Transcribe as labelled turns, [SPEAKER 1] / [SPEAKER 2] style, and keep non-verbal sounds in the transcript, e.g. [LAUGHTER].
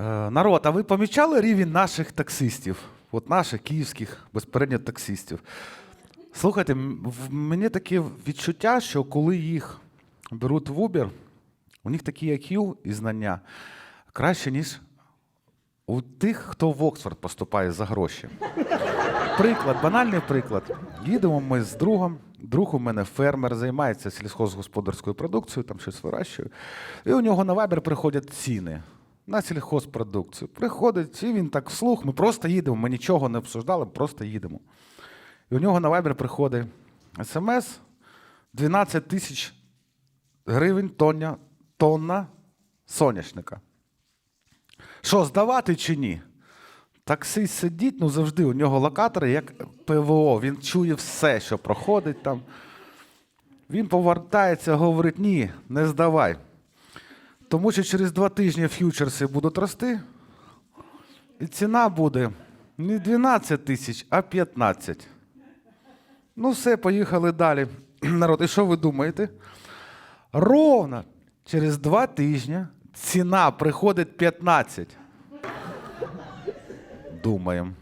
[SPEAKER 1] Е, Народ, а ви помічали рівень наших таксистів? От наших київських безпередньо таксистів. Слухайте, в мені таке відчуття, що коли їх беруть в Uber, у них такі IQ і знання краще, ніж у тих, хто в Оксфорд поступає за гроші. Приклад, банальний приклад. Їдемо ми з другом. Друг у мене фермер, займається сільхозгосподарською продукцією, там щось вирощує. І у нього на вайбер приходять ціни на сільхозпродукцію. Приходить, і він так вслух, ми просто їдемо, ми нічого не обсуждали, просто їдемо. І у нього на вайбер приходить смс 12 тисяч гривень тоння, тонна соняшника. Що, здавати чи ні? Таксист сидить, ну завжди у нього локатори, як ПВО. Він чує все, що проходить там. Він повертається, говорить: ні, не здавай. Тому що через два тижні ф'ючерси будуть рости, і ціна буде не 12 тисяч, а 15. Ну, все, поїхали далі. [CLEARS THROAT] Народ, і що ви думаєте? Ровно через два тижні ціна приходить 15. Думаємо.